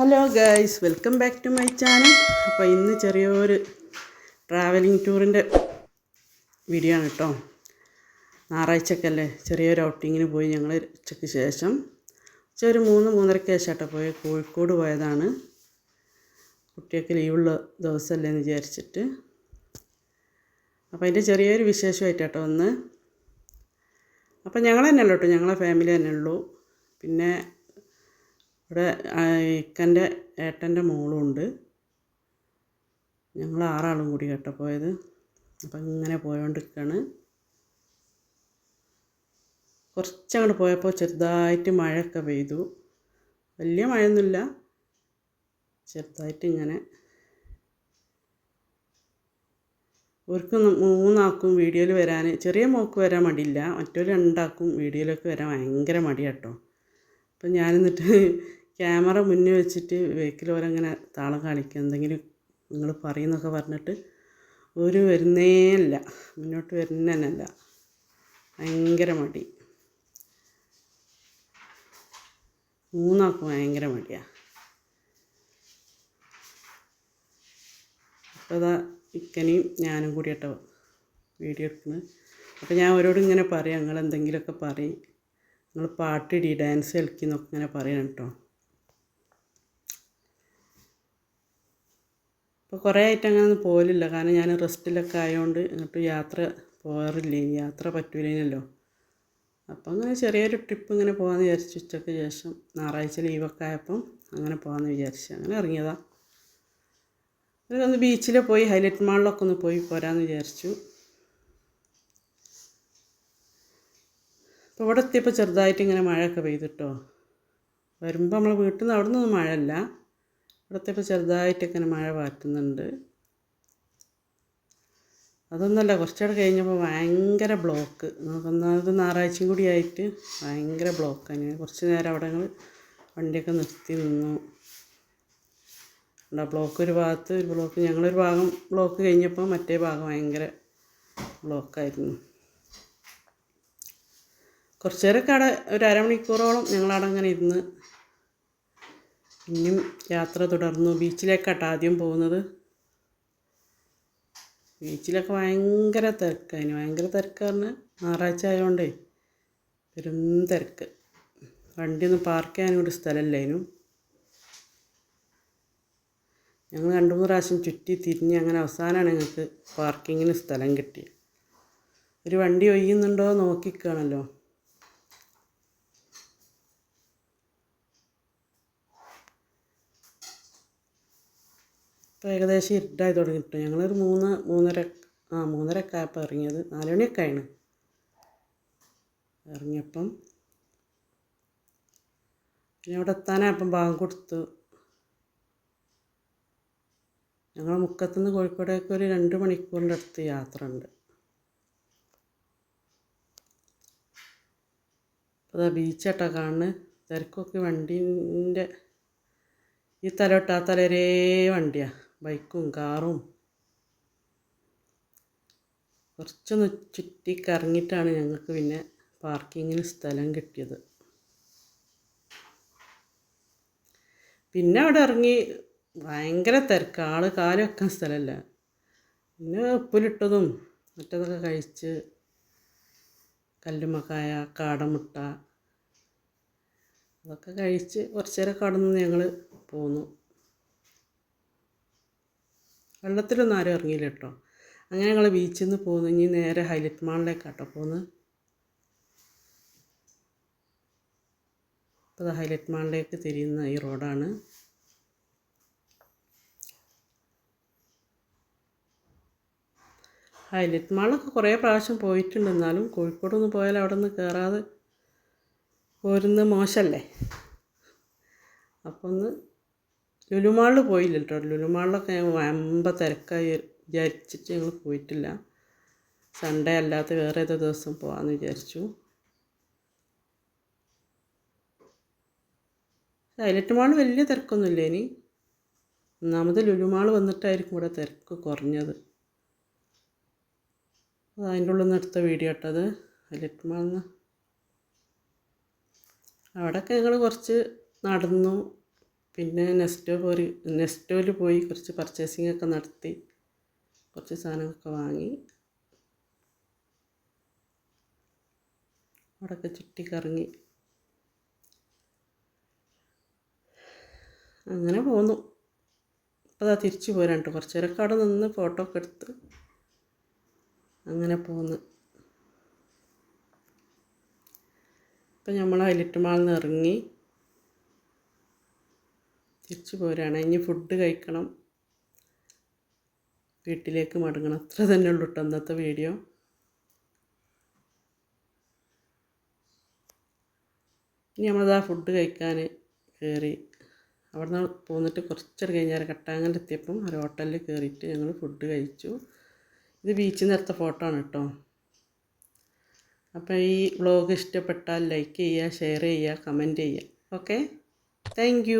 Hello guys welcome back to my channel അപ്പോൾ ഇന്ന് ചെറിയൊരു ട്രാവലിംഗ് ടൂറിന്റെ വീഡിയോ ആണ് കേട്ടോ ഞായറാഴ്ചക്കല്ലേ ചെറിയൊരു ഔട്ടിങ്ങിന് പോയി ഞങ്ങൾ ഉച്ചയ്ക്ക് ശേഷം. ഉച്ച ഒരു മൂന്ന് മൂന്നരയ്ക്ക് ശേഷം കേട്ടോ പോയി. കോഴിക്കോട് പോയതാണ്. കുട്ടിയൊക്കെ ലീവുള്ള ദിവസമല്ലേ എന്ന് വിചാരിച്ചിട്ട്. അപ്പോൾ അതിന്റെ ചെറിയൊരു വിശേഷമായിട്ട് കേട്ടോ ഒന്ന് അപ്പോൾ ഞങ്ങൾ തന്നെ ഉള്ളൂ കേട്ടോ ഞങ്ങളെ ഫാമിലി തന്നെ ഉള്ളൂ. പിന്നെ ഇവിടെ ഇക്കന്റെ ഏട്ടന്റെ മോളുണ്ട്. ഞങ്ങൾ ആറാളും കൂടി കേട്ടോ പോയത്. അപ്പം ഇങ്ങനെ പോയോണ്ടിരിക്കുകയാണ് കുറച്ചങ്ങോട്ട് പോയപ്പോൾ ചെറുതായിട്ട് മഴയൊക്കെ പെയ്തു. വലിയ മഴയൊന്നുമില്ല. ചെറുതായിട്ട് ഇങ്ങനെ. ഇവർക്ക് മൂന്നാക്കും വീഡിയോയിൽ വരാൻ ചെറിയ മോക്ക് വരാൻ മടിയില്ല. മറ്റൊരു രണ്ടാക്കും വീഡിയോയിലേക്ക് വരാൻ ഭയങ്കര മടിയാട്ടോ. അപ്പം ഞാൻ എന്നിട്ട് ക്യാമറ മുന്നിൽ വെച്ചിട്ട് വെഹിക്കിൾ ഓരങ്ങനെ താളം കാണിക്കുക എന്തെങ്കിലും നിങ്ങൾ പറയുന്നൊക്കെ പറഞ്ഞിട്ട് ഒരു വരുന്നേ അല്ല. മുന്നോട്ട് വരുന്നതന്നല്ല ഭയങ്കര മടി. മൂന്നാക്കും ഭയങ്കര മടിയാണ് അപ്പോൾ അതാ ഇക്കനെയും ഞാനും കൂടി കേട്ടോ വീഡിയോ എടുക്കുന്നത് അപ്പോൾ ഞാൻ അവരോട് ഇങ്ങനെ പറയാം. നിങ്ങൾ എന്തെങ്കിലുമൊക്കെ പറയും. നിങ്ങൾ പാട്ടിടി ഡാൻസ് കളിക്കുന്നൊക്കെ ഇങ്ങനെ പറയണം കേട്ടോ ഇപ്പോൾ കുറേ ആയിട്ട് അങ്ങനെ പോലില്ല കാരണം ഞാൻ റെസ്റ്റിലൊക്കെ ആയതുകൊണ്ട് ഇങ്ങോട്ട് യാത്ര പോകാറില്ല യാത്ര പറ്റൂലേനല്ലോ. അപ്പോൾ അങ്ങനെ ചെറിയൊരു ട്രിപ്പ് ഇങ്ങനെ പോകാമെന്ന് വിചാരിച്ചു ഉച്ചയ്ക്ക് ശേഷം ഞായറാഴ്ച ലീവൊക്കെ ആയപ്പം അങ്ങനെ പോകാമെന്ന് വിചാരിച്ചു അങ്ങനെ ഇറങ്ങിയതാണ് ഒന്ന് ബീച്ചിൽ പോയി ഹൈലൈറ്റ് മാളിലൊക്കെ ഒന്ന് പോയി പോരാമെന്ന് വിചാരിച്ചു. അപ്പോൾ ഇവിടെ എത്തിയപ്പോൾ ചെറുതായിട്ട് ഇങ്ങനെ മഴയൊക്കെ പെയ്തിട്ടോ. വരുമ്പോൾ നമ്മൾ വീട്ടിൽ നിന്ന് അവിടെ നിന്നൊന്നും മഴയല്ല. ഇവിടെ ഇപ്പോൾ ചെറുതായിട്ടൊക്കെ മഴ പാറ്റുന്നുണ്ട്. അതൊന്നുമല്ല കുറച്ചുകൂടെ കഴിഞ്ഞപ്പോൾ ഭയങ്കര ബ്ലോക്ക്. നമുക്കൊന്നാമത് ഞായറാഴ്ചയും കൂടി ആയിട്ട് ഭയങ്കര ബ്ലോക്ക് ഞാൻ കുറച്ച് നേരം അവിടെ ഞങ്ങൾ വണ്ടിയൊക്കെ നിർത്തി നിന്നു. ഉണ്ടാ ബ്ലോക്ക് ഒരു ഭാഗത്ത് ഒരു ബ്ലോക്ക് ഞങ്ങളൊരു ഭാഗം ബ്ലോക്ക് കഴിഞ്ഞപ്പോൾ മറ്റേ ഭാഗം ഭയങ്കര ബ്ലോക്കായിരുന്നു. കുറച്ച് നേരമൊക്കെ അവിടെ ഒരു അരമണിക്കൂറോളം ഞങ്ങളവിടെ അങ്ങനെ ഇരുന്ന് പിന്നെയും യാത്ര തുടർന്നു. ബീച്ചിലേക്കാട്ടോ ആദ്യം പോകുന്നത്. ബീച്ചിലൊക്കെ ഭയങ്കര തിരക്കായിരുന്നു ഭയങ്കര തിരക്ക് പറഞ്ഞാൽ ഞായറാഴ്ച ആയതുകൊണ്ടേ പെരും തിരക്ക്. ഒന്ന് പാർക്ക് ചെയ്യാനും കൂടി സ്ഥലമില്ലായിരുന്നു ഞങ്ങൾ രണ്ട് മൂന്ന് പ്രാവശ്യം ചുറ്റി തിരിഞ്ഞ് അങ്ങനെ അവസാനമാണ് ഞങ്ങൾക്ക് പാർക്കിങ്ങിന് സ്ഥലം കിട്ടിയത്. ഒരു വണ്ടി ഒയ്യുന്നുണ്ടോ നോക്കിക്കാണല്ലോ. ഇപ്പോൾ ഏകദേശം ഇരുട്ടായി തുടങ്ങിയിട്ട്. ഞങ്ങളൊരു മൂന്ന് മൂന്നര ആ മൂന്നരയൊക്കെ ആയപ്പോൾ ഇറങ്ങിയത്. നാല് മണിയൊക്കെ ആയിന്. ഇറങ്ങിയപ്പം പിന്നെ അവിടെ എത്താനായപ്പം ബാങ്ക് കൊടുത്തു. ഞങ്ങൾ മുക്കത്തുനിന്ന് കോഴിക്കോടേക്ക് ഒരു രണ്ട് മണിക്കൂറിന്റെ അടുത്ത് യാത്ര ഉണ്ട് അപ്പോൾ അതാ ബീച്ചാട്ടോ കാണുന്നത് തിരക്കൊക്കെ വണ്ടീന്റെ ഈ തല തലരേ ആ തല വണ്ടിയാണ് ബൈക്കും കാറും. കുറച്ചൊന്ന് ചുറ്റി കറങ്ങിയിട്ടാണ് ഞങ്ങൾക്ക് പിന്നെ പാർക്കിങ്ങിന് സ്ഥലം കിട്ടിയത്. പിന്നെ അവിടെ ഇറങ്ങി ഭയങ്കര തിരക്ക്. ആൾ കാൽ വെക്കാൻ സ്ഥലമല്ല. പിന്നെ ഉപ്പിലിട്ടതും മറ്റതൊക്കെ കഴിച്ച് കല്ലുമക്കായ കാടമുട്ട അതൊക്കെ കഴിച്ച് കുറച്ച് നേരം കടന്ന് ഞങ്ങൾ പോന്നു. വെള്ളത്തിലൊന്നും ആരും ഇറങ്ങിയില്ല കേട്ടോ. അങ്ങനെ ഞങ്ങൾ ബീച്ചിൽ നിന്ന് പോകുന്നു ഇനി നേരെ ഹൈലൈറ്റ് മാളിലേക്കാട്ടോ പോകുന്നത് അപ്പോൾ ഹൈലൈറ്റ് മാളിലേക്ക് തിരിയുന്ന ഈ റോഡാണ്. ഹൈലൈറ്റ് മാളൊക്കെ കുറേ പ്രാവശ്യം പോയിട്ടുണ്ട്. എന്നാലും കോഴിക്കോട് പോയാൽ അവിടെ നിന്ന് കയറാതെ പോരുന്നത് മോശമല്ലേ? അപ്പോൾ ഒന്ന് ലുലുമാളിൽ പോയില്ല കേട്ടോ ലുലുമാളിലൊക്കെ ഞങ്ങൾ വമ്പ തിരക്കായി വിചാരിച്ചിട്ട് ഞങ്ങൾ പോയിട്ടില്ല. സൺഡേ അല്ലാത്ത വേറെ ഏതോ ദിവസം പോകാമെന്ന് വിചാരിച്ചു. സൈലറ്റ് മാൾ വലിയ തിരക്കൊന്നുമില്ല ഇനി. ഒന്നാമത് ലുലുമാൾ വന്നിട്ടായിരിക്കും ഇവിടെ തിരക്ക് കുറഞ്ഞത്. അത് അതിന്റെ ഉള്ളിൽ നിന്ന് എടുത്ത വീഡിയോ ഇട്ടത് സൈലറ്റ് മാളിൽ നിന്ന് അവിടെയൊക്കെ ഞങ്ങൾ കുറച്ച് നടന്നു. പിന്നെ നെസ്റ്റോ പോയി നെസ്റ്റോയിൽ പോയി കുറച്ച് പർച്ചേസിംഗ് ഒക്കെ നടത്തി കുറച്ച് സാധനമൊക്കെ വാങ്ങി. അവിടെയൊക്കെ ചുറ്റി കറങ്ങി അങ്ങനെ പോന്നു. അപ്പോൾ അതാ തിരിച്ചു പോരാണ്ട് കുറച്ച് നേരമൊക്കെ അവിടെ നിന്ന് ഫോട്ടോ ഒക്കെ എടുത്ത് അങ്ങനെ പോന്ന്. ഇപ്പം നമ്മൾ ഹൈലൈറ്റ് മാളിൽ നിന്ന് ഇറങ്ങി. തിരിച്ചു പോരാണ്. ഇനി ഫുഡ് കഴിക്കണം. വീട്ടിലേക്ക് മടങ്ങണം. അത്ര തന്നെ ഉള്ളൂ കേട്ടോ ഇന്നത്തെ വീഡിയോ. ഇനി നമ്മളതാ ഫുഡ് കഴിക്കാൻ കയറി അവിടെ നിന്ന് പോന്നിട്ട് കുറച്ചൊരു കഴിഞ്ഞാൽ കട്ടാങ്ങലെത്തിയപ്പം ഒരു ഹോട്ടലിൽ കയറിയിട്ട് ഞങ്ങൾ ഫുഡ് കഴിച്ചു. ഇത് ബീച്ചിൽ നിന്ന് എടുത്ത ഫോട്ടോ ആണ് കേട്ടോ അപ്പോൾ ഈ വ്ളോഗ് ഇഷ്ടപ്പെട്ടാൽ ലൈക്ക് ചെയ്യുക ഷെയർ ചെയ്യുക കമന്റ് ചെയ്യുക. ഓക്കെ? താങ്ക്